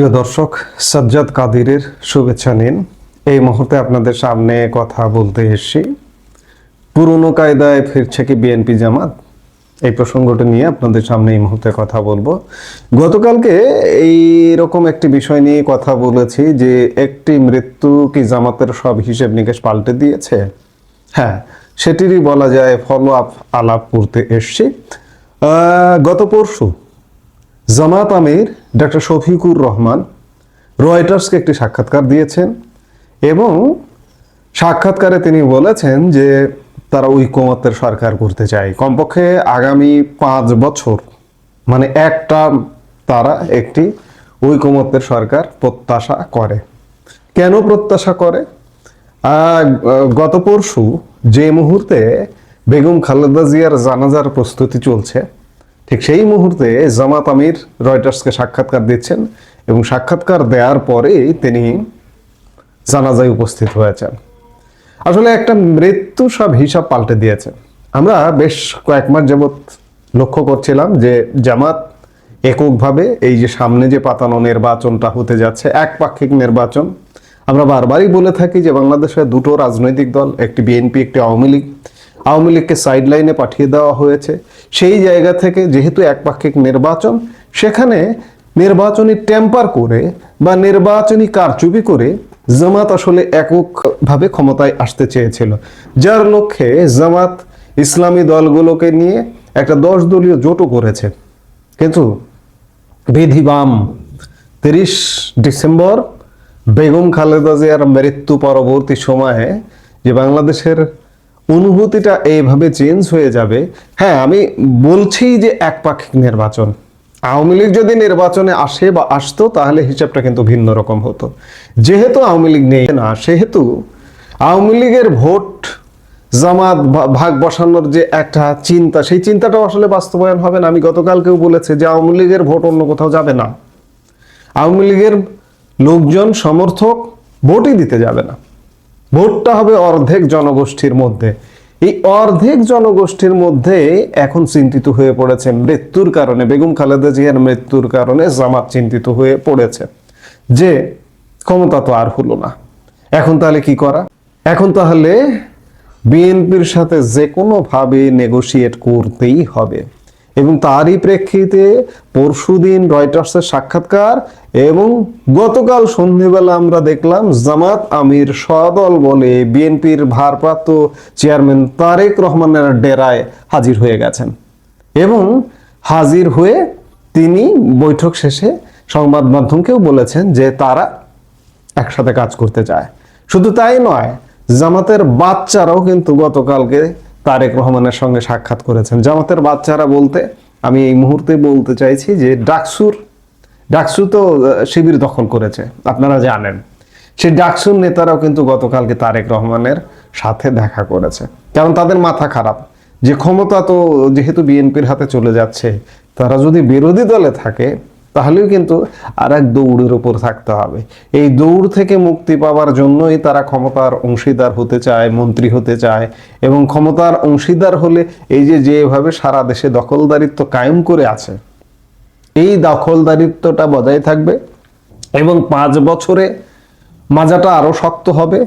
প্রিয় দর্শক, সাজ্জাদ কাদিরের শুভেচ্ছা নিন। এই মুহূর্তে আপনাদের সামনে কথা বলতে এসেছি। পুরনো কায়দায় ফিরছে কি বিএনপি জামাত? এই প্রসঙ্গটি নিয়ে আপনাদের সামনে এই মুহূর্তে কথা বলব। গতকালকে এই রকম একটি বিষয় নিয়ে কথা বলেছি যে একটি মৃত্যু কি জামাতের সব হিসেব নিকেশ পাল্টে দিয়েছে? হ্যাঁ সেটিরই বলা যায় ফলো আপ আলাপ করতে এসছি। গত পরশু জামাত আমির ডক্টর শফিকুর রহমান রয়টার্সকে একটি সাক্ষাৎকার দিয়েছেন এবং সাক্ষাৎকারে তিনি বলেছেন যে তারা ঐকমত্যের সরকার করতে চায়। কমপক্ষে আগামী পাঁচ বছর মানে একটা তারা একটি ঐকমত্যের সরকার প্রত্যাশা করে। কেন প্রত্যাশা করে? গত পরশু যে মুহূর্তে বেগম খালেদা জিয়ার জানাজার প্রস্তুতি চলছে ঠিক সেই মুহূর্তে জামাত আমির রয়টার্সকে সাক্ষাৎকার দিচ্ছেন এবং সাক্ষাৎকার দেওয়ার পরেই তিনি জানাজায় উপস্থিত হয়েছেন। আসলে একটা মৃত্যু সব হিসাব পাল্টে দিয়েছে। আমরা বেশ কয়েক মাস যাবৎ লক্ষ্য করছিলাম যে জামাত এককভাবে এই যে সামনে যে পাতানো নির্বাচনটা হতে যাচ্ছে, একপাক্ষিক নির্বাচন, আমরা বারবারই বলে থাকি যে বাংলাদেশে দুটো রাজনৈতিক দল, একটি বিএনপি, একটি আওয়ামী লীগ আওয়ামী লীগকে সাইড লাইনে পাঠিয়ে দেওয়া হয়েছে। সেই জায়গা থেকে যেহেতু একপাক্ষিক নির্বাচন, সেখানে নির্বাচনী টেম্পার করে বা নির্বাচনী কারচুপি করে জামাত আসলে এককভাবে ক্ষমতায় আসতে চেয়েছিল। যার লক্ষ্যে জামাত ইসলামী দলগুলোকে নিয়ে একটা দশ দলীয় জোটও করেছে। কিন্তু বিধিবাম তিরিশ ডিসেম্বর বেগম খালেদা জিয়ার মৃত্যু পরবর্তী সময়ে যে বাংলাদেশের অনুভূতিটা এইভাবে চেঞ্জ হয়ে যাবে। হ্যাঁ আমি বলছি যে একপাক্ষিক নির্বাচন। আওয়ামী লীগ যদি নির্বাচনে আসে বা আসতো, তাহলে হিসাবটা কিন্তু ভিন্ন রকম হতো। যেহেতু আওয়ামী লীগ নেই না, সেহেতু আওয়ামী লীগের ভোট, জামাত ভাগ বসানোর যে একটা চিন্তা, সেই চিন্তাটাও আসলে বাস্তবায়ন হবে না। আমি গতকালকেও বলেছি যে আওয়ামী লীগের ভোট অন্য কোথাও যাবে না। আওয়ামী লীগের লোকজন, সমর্থক ভোটই দিতে যাবে না। ভোটটা হবে অর্ধেক জনগোষ্ঠীর মধ্যে। এই অর্ধেক জনগোষ্ঠীর মধ্যে এখন চিন্তিত হয়ে পড়েছে মৃত্যুর কারণে। বেগম খালেদা জিয়ার মৃত্যুর কারণে জামাত চিন্তিত হয়ে পড়েছে যে ক্ষমতা তো আর হলো না। এখন তাহলে কি করা? এখন তাহলে বিএনপির সাথে যে কোনোভাবে নেগোশিয়েট করতেই হবে। এবং তারই প্রেক্ষিতে পরশুদিন রয়টার্সের সাক্ষাৎকার এবং গতকাল সন্ধেবেলা আমরা দেখলাম জামাত আমির সদল বলে বিএনপির ভারপ্রাপ্ত চেয়ারম্যান তারেক রহমানের ডেরায় হাজির হয়ে গেছেন। এবং হাজির হয়ে তিনি বৈঠক শেষে সংবাদ মাধ্যমকেও বলেছেন যে তারা একসাথে কাজ করতে চায়। শুধু তাই নয়, জামাতের বাচ্চারাও কিন্তু গতকালকে তারেক রহমানের সঙ্গে সাক্ষাৎ করেছেন। জামাতের বাচ্চারা বলতে, আমি এই মুহূর্তে বলতে চাইছি যে ডাকসুর, ডাকসু তো শিবির দখল করেছে, আপনারা জানেন। সেই ডাকসুর নেতারাও কিন্তু গতকালকে তারেক রহমানের সাথে দেখা করেছে। কারণ তাদের মাথা খারাপ। যে ক্ষমতা তো যেহেতু বিএনপির হাতে চলে যাচ্ছে, তারা যদি বিরোধী দলে থাকে তাহলেও কিন্তু আর এক দৌড়ের উপর থাকতে হবে। এই দৌড় থেকে মুক্তি পাওয়ার জন্যই তারা ক্ষমতার অংশীদার হতে চায়, মন্ত্রী হতে চায় এবং ক্ষমতার অংশীদার হলে এই যে যেভাবে সারা দেশে দখলদারিত্ব কায়েম করে আছে, এই দখলদারিত্বটা বজায় থাকবে এবং পাঁচ বছরে মাজাটা আরও শক্ত হবে।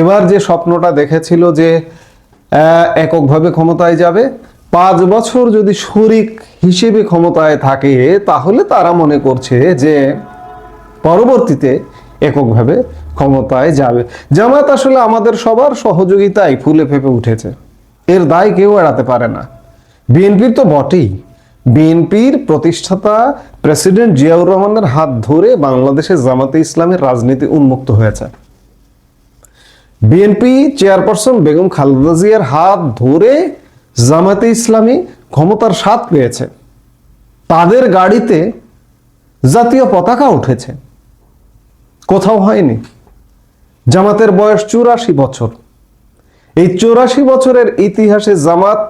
এবার যে স্বপ্নটা দেখেছিল যে এককভাবে ক্ষমতায় যাবে, পাঁচ বছর যদি শরিক হিসেবে ক্ষমতায় থাকে, তাহলে তারা মনে করছে যে পরবর্তীতে এককভাবে ক্ষমতায় যাবে। জামায়াত আসলে আমাদের সবার সহযোগিতায় ফুলে ফেপে উঠেছে। এর দায় কেউ এড়াতে পারে না। বিএনপির তো বটেই। বিএনপির প্রতিষ্ঠাতা প্রেসিডেন্ট জিয়াউর রহমানের হাত ধরে বাংলাদেশে জামাতে ইসলামের রাজনীতি উন্মুক্ত হয়েছে। বিএনপি চেয়ারপারসন বেগম খালেদা জিয়ার হাত ধরে জামাতে ইসলামী ক্ষমতার স্বাদ পেয়েছে। তাদের গাড়িতে জাতীয় পতাকা উঠেছে। কোথাও হয়নি। জামাতের বয়স চুরাশি বছর। এই চুরাশি বছরের ইতিহাসে জামাত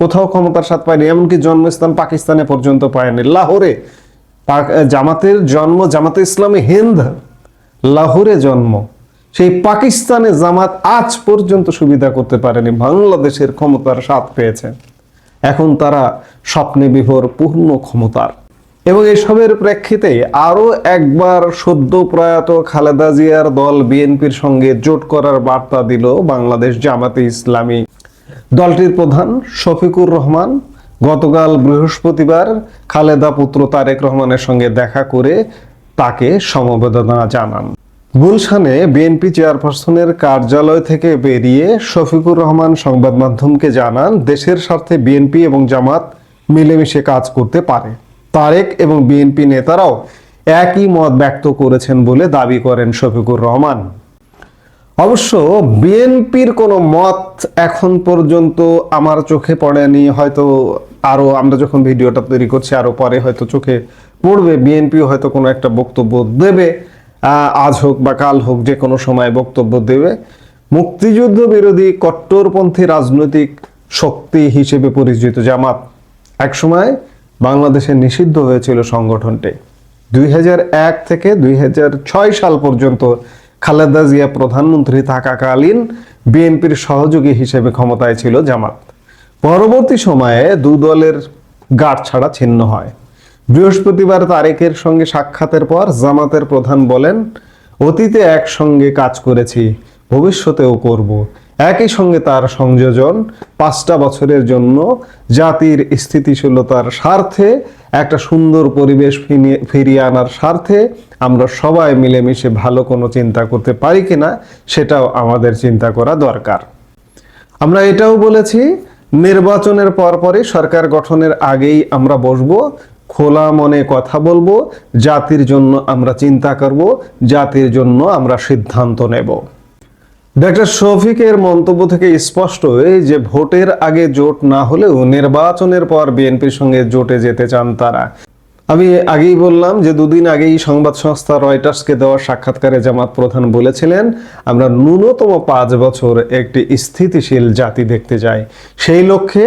কোথাও ক্ষমতার স্বাদ পায়নি, এমনকি জন্মস্থান পাকিস্তানে পর্যন্ত পায়নি। লাহোরে জামাতের জন্ম, জামাতে ইসলামী হিন্দ লাহোরে জন্ম। সেই পাকিস্তানে জামাত আজ পর্যন্ত সুবিধা করতে পারেনি, বাংলাদেশের ক্ষমতার স্বাদ পেয়েছে। এখন তারা স্বপ্নে বিভোর পূর্ণ ক্ষমতার। এবং এসবের প্রেক্ষিতে আরও একবার সদ্য প্রয়াত খালেদা জিয়ার দল বিএনপির সঙ্গে জোট করার বার্তা দিল বাংলাদেশ জামাতে ইসলামী। দলটির প্রধান শফিকুর রহমান, গতকাল বৃহস্পতিবার খালেদা পুত্র তারেক রহমানের সঙ্গে দেখা করে তাকে সমবেদনা জানান। গুলশানে বিএনপি চেয়ারপারসনের কার্যালয় থেকে বেরিয়ে শফিকুর রহমান সংবাদ মাধ্যমকে জানান, দেশের স্বার্থে বিএনপি এবং জামাত মিলেমিশে কাজ করতে পারে। তারেক এবং বিএনপি নেতারাও একই মত ব্যক্ত করেছেন বলে দাবি করেন শফিকুর রহমান। অবশ্য বিএনপির কোনো মত এখন পর্যন্ত আমার চোখে পড়েনি, হয়তো আরও আমরা যখন ভিডিওটা তৈরি করছি আরও পরে হয়তো চোখে পড়বে। বিএনপি হয়তো কোনো একটা বক্তব্য দেবে। আজ হোক বা কাল হোক, যে কোনো সময় বক্তব্য দেবে। মুক্তিযুদ্ধ বিরোধী কট্টরপন্থী রাজনৈতিক শক্তি হিসেবে পরিচিত জামাত। একসময় বাংলাদেশে নিষিদ্ধ হয়েছিল সংগঠনটি। দুই এক থেকে দুই হাজার ছয় সাল পর্যন্ত খালেদা জিয়া প্রধানমন্ত্রী থাকাকালীন বিএনপির সহযোগী হিসেবে ক্ষমতায় ছিল জামাত। পরবর্তী সময়ে দু দলের গাঁট ছাড়া ছিন্ন হয়। বৃহস্পতিবার তারেকের সঙ্গে সাক্ষাতের পর জামাতের প্রধান বলেন, অতীতে একসঙ্গে কাজ করেছি, ভবিষ্যতেও করব। একই সঙ্গে তার সংযোজন, পাঁচটা বছরের জন্য জাতির স্থিতিশীলতার স্বার্থে, একটা সুন্দর পরিবেশ ফিরিয়ে আনার স্বার্থে আমরা সবাই মিলেমিশে ভালো কোনো চিন্তা করতে পারি কিনা, সেটাও আমাদের চিন্তা করা দরকার। আমরা এটাও বলেছি, নির্বাচনের পরপরই সরকার গঠনের আগেই আমরা বসবো। খোলা মনে কথা বলব, জাতির জন্য আমরা চিন্তা করব, জাতির জন্য আমরা সিদ্ধান্ত নেব। ডক্টর শফিকের মন্তব্য থেকে স্পষ্ট যে ভোটের আগে জোট না হলেও নির্বাচনের পর বিএনপির সঙ্গে জোটে যেতে চান তারা। আমি আগেই বললাম যে দুদিন আগেই সংবাদ সংস্থা রয়টার্সকে দেওয়া সাক্ষাৎকারে জামাত প্রধান বলেছিলেন, আমরা ন্যূনতম পাঁচ বছর একটি স্থিতিশীল জাতি দেখতে চাই। সেই লক্ষ্যে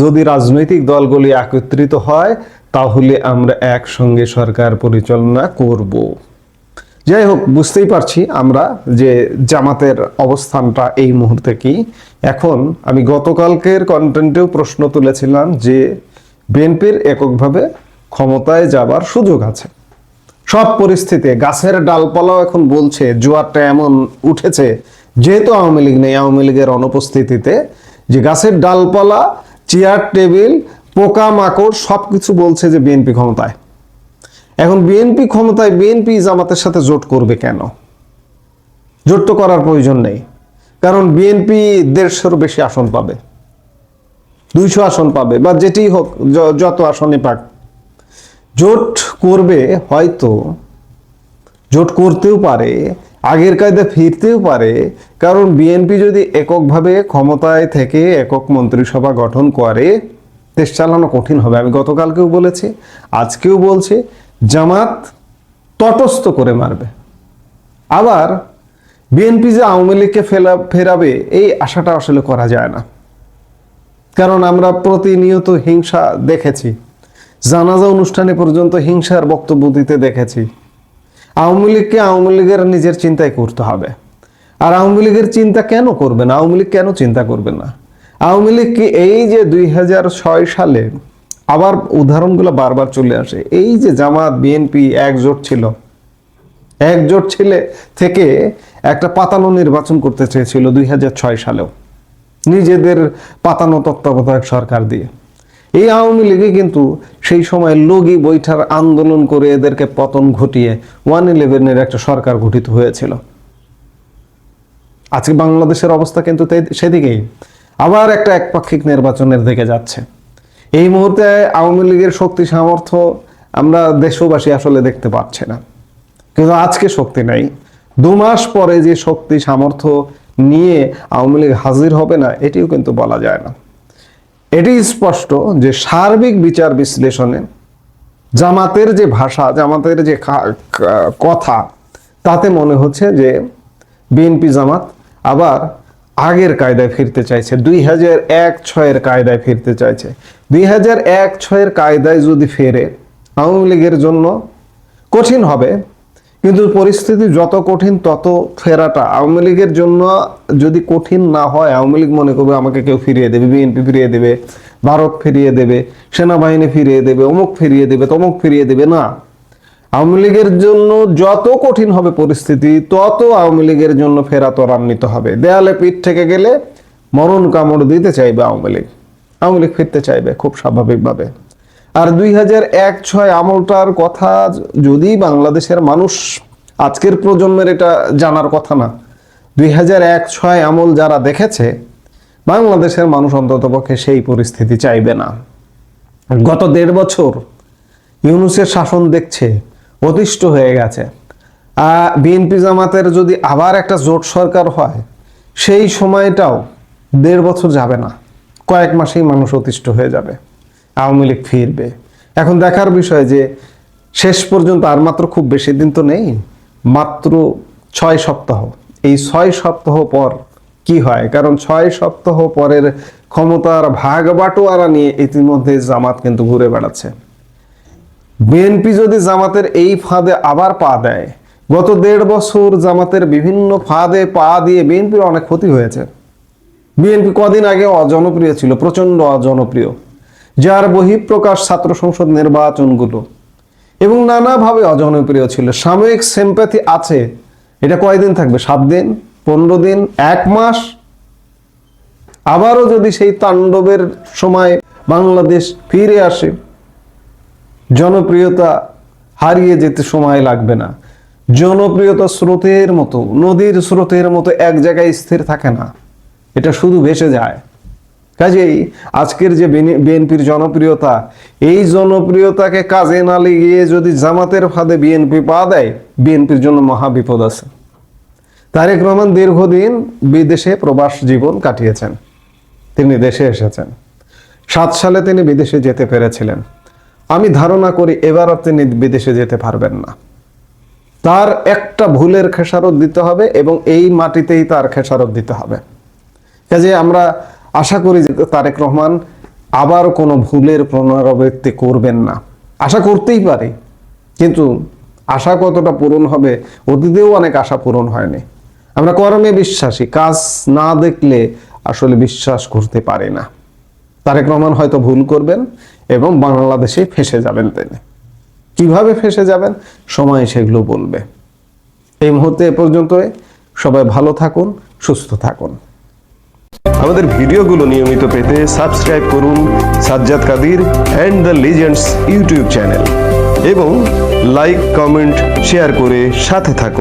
যদি রাজনৈতিক দলগুলি একত্রিত হয় তাহলে আমরা একসঙ্গে সরকার পরিচালনা করব। যাই হোক, বুঝতেই পারছি আমরা যে জামাতের অবস্থানটা এই মুহূর্তে কি। এখন আমি গতকালকের কন্টেন্টেও প্রশ্ন তুলেছিলাম যে বিএনপির এককভাবে ক্ষমতায় যাবার সুযোগ আছে। সব পরিস্থিতি, গাছের ডালপালাও এখন বলছে, জোয়ারটা এমন উঠেছে, যেহেতু আওয়ামী লীগ নেই, আওয়ামী লীগের অনুপস্থিতিতে যে গাছের ডালপালা চেয়ার টেবিল পোকা মাকড় সব কিছু বলছে যে বিএনপি ক্ষমতায়। এখন বিএনপি ক্ষমতায় বিএনপি জামাতের সাথে জোট করবে কেন? জোট তো করার প্রয়োজন নেই। কারণ বিএনপি দেড়শোর বেশি আসন পাবে। দুইশো আসন পাবে বা যেটি হোক যত আসনে পাক। জোট করবে হয়তো, জোট করতেও পারে, আগের কায়দা ফিরতেও পারে। কারণ বিএনপি যদি এককভাবে ক্ষমতায় থেকে একক মন্ত্রিসভা গঠন করে দেশ চালানো কঠিন হবে। আমি গতকালকেও বলেছি, আজকেও বলছি, জামাত তটস্থ করে মারবে। আবার বিএনপি যে আওয়ামী লীগকে ফেলা, ফেরাবে, এই আশাটা আসলে করা যায় না। কারণ আমরা প্রতিনিয়ত হিংসা দেখেছি। জানাজা অনুষ্ঠানে পর্যন্ত হিংসার বক্তব্য দিতে দেখেছি। আওয়ামী লীগকে আওয়ামী লীগের নিজের চিন্তাই করতে হবে। আর আওয়ামী লীগের চিন্তা কেন করবে না? আওয়ামী লীগ কেন চিন্তা করবে না? আওয়ামী লীগ কি এই যে দুই হাজার ছয় সালে আবার উদাহরণগুলো বারবার চলে আসে? এই যে জামাত, বিএনপি একজোট ছিল। একজোট ছেলে থেকে একটা পাতানো নির্বাচন করতে চেয়েছিল দুই হাজার ছয় সালেও। নিজেদের পাতানো তত্ত্বাবধায়ক সরকার দিয়ে। এই আওয়ামী লীগে কিন্তু সেই সময় লগি বৈঠার আন্দোলন করে এদেরকে পতন ঘটিয়ে ওয়ান ইলেভেনের একটা সরকার গঠিত হয়েছিল। আজকে বাংলাদেশের অবস্থা কিন্তু সেদিকেই। আবার একটা একপাক্ষিক নির্বাচনের দিকে যাচ্ছে। এই মুহূর্তে আওয়ামী লীগের শক্তি সামর্থ্য আমরা দেশবাসী আসলে দেখতে পাচ্ছি না। কিন্তু আজকে শক্তি নাই। দু মাস পরে যে শক্তি সামর্থ্য নিয়ে আওয়ামী লীগ হাজির হবে না, এটিও কিন্তু বলা যায় না। এটি স্পষ্ট যে সার্বিক বিচার বিশ্লেষণে জামাতের যে ভাষা, জামাতের যে কথা, তাতে মনে হচ্ছে যে বিএনপি জামাত আবার আগের কায়দায় ফিরতে চাইছে, দুই হাজার এক ছয়ের কায়দায় ফিরতে চাইছে। দুই হাজার এক ছয়ের কায়দায় যদি ফেরে, আওয়ামী লীগের জন্য কঠিন হবে, কিন্তু পরিস্থিতি যত কঠিন, তত ফেরাটা আওয়ামী লীগের জন্য যদি কঠিন না হয়, আওয়ামী লীগ মনে করবে আমাকে কেউ ফিরিয়ে দেবে, বিএনপি ফিরিয়ে দেবে, ভারত ফিরিয়ে দেবে, সেনাবাহিনী ফিরিয়ে দেবে, অমুক ফিরিয়ে দেবে, তমুক ফিরিয়ে দেবে, না। আওয়ামী লীগের জন্য যত কঠিন হবে পরিস্থিতি, তত আওয়ামী লীগের জন্য ফেরা ত্বরান্বিত হবে। দেয়ালে পিঠ থেকে গেলে মরণ কামড় দিতে চাইবে আওয়ামী লীগ। আওয়ামী লীগ ফিরতে চাইবে খুব স্বাভাবিকভাবে। আর দুই হাজার এক ছয় আমলটার কথা যদি বাংলাদেশের মানুষ আজকের প্রজন্মের এটা জানার কথা না, দুই হাজার এক ছয় আমল যারা দেখেছে, বাংলাদেশের মানুষ অন্ততপক্ষে সেই পরিস্থিতি চাইবে না। গত দেড় বছর ইউনুসের শাসন দেখছে অতিষ্ঠ হয়ে গেছে। বিএনপি জামাতের যদি আবার একটা জোট সরকার হয়, সেই সময়টাও দেড় বছর যাবে না। কয়েক মাসেই মানুষ অতিষ্ঠ হয়ে যাবে, আওয়ামী লীগ ফিরবে। এখন দেখার বিষয় যে, শেষ পর্যন্ত আর মাত্র খুব বেশি দিন তো নেই, মাত্র ছয় সপ্তাহ। এই ছয় সপ্তাহ পর কি হয়? কারণ ছয় সপ্তাহ পরের ক্ষমতার ভাগ বাটোয়ারা নিয়ে ইতিমধ্যে জামাত কিন্তু ঘুরে বেড়াচ্ছে। বিএনপি যদি জামাতের এই ফাঁদে আবার পা দেয়, গত দেড় বছর জামাতের বিভিন্ন ফাঁদে পা দিয়ে বিএনপির অনেক ক্ষতি হয়েছে। বিএনপি কদিন আগে অজনপ্রিয় ছিল প্রচণ্ড অজনপ্রিয়, যার বহিঃপ্রকাশ ছাত্র সংসদ নির্বাচনগুলো। এবং নানাভাবে অজনপ্রিয় ছিল, সাময়িক সিম্প্যাথি আছে, এটা কয়দিন থাকবে? সাত দিন? পনেরো দিন? এক মাস? আবারও যদি সেই তাণ্ডবের সময় বাংলাদেশ ফিরে আসে জনপ্রিয়তা হারিয়ে যেতে সময় লাগবে না। জনপ্রিয়তা স্রোতের মতো, নদীর স্রোতের মতো এক জায়গায় স্থির থাকে না। এটা শুধু ভেসে যায়। কাজেই আজকের যে বিএনপির জনপ্রিয়তা, এই জনপ্রিয়তাকে কাজে না লেগিয়ে যদি জামাতের ফাঁদে বিএনপি পা দেয়, বিএনপির জন্য মহা বিপদ আছে। তারেক রহমান দীর্ঘদিন বিদেশে প্রবাস জীবন কাটিয়েছেন। তিনি দেশে এসেছেন। সাত সালে তিনি বিদেশে যেতে পেরেছিলেন। আমি ধারণা করি এবার আর তিনি বিদেশে যেতে পারবেন না। তার একটা ভুলের খেসারত দিতে হবে এবং এই মাটিতেই তার খেসারত দিতে হবে। কাজে আমরা আশা করি যে তারেক রহমান আবার কোনো ভুলের পুনরাবৃত্তি করবেন না। আশা করতেই পারি, কিন্তু আশা কতটা পূরণ হবে অতীতেও অনেক আশা পূরণ হয়নি। আমরা কর্মে বিশ্বাসী, কাজ না দেখলে আসলে বিশ্বাস করতে পারি না। তারেক রহমান হয়তো ভুল করবেন এবং বাংলাদেশে ফেসে যাবেন তিনি। কীভাবে ফেসে যাবেন? সময় সেগুলো বলবে। এই মুহূর্তে এ পর্যন্তই। সবাই ভালো থাকুন, সুস্থ থাকুন। আমাদের ভিডিওগুলো নিয়মিত পেতে সাবস্ক্রাইব করুন Sajjad Kadir and the legends YouTube channel এবং লাইক, কমেন্ট, শেয়ার করে সাথে থাকুন।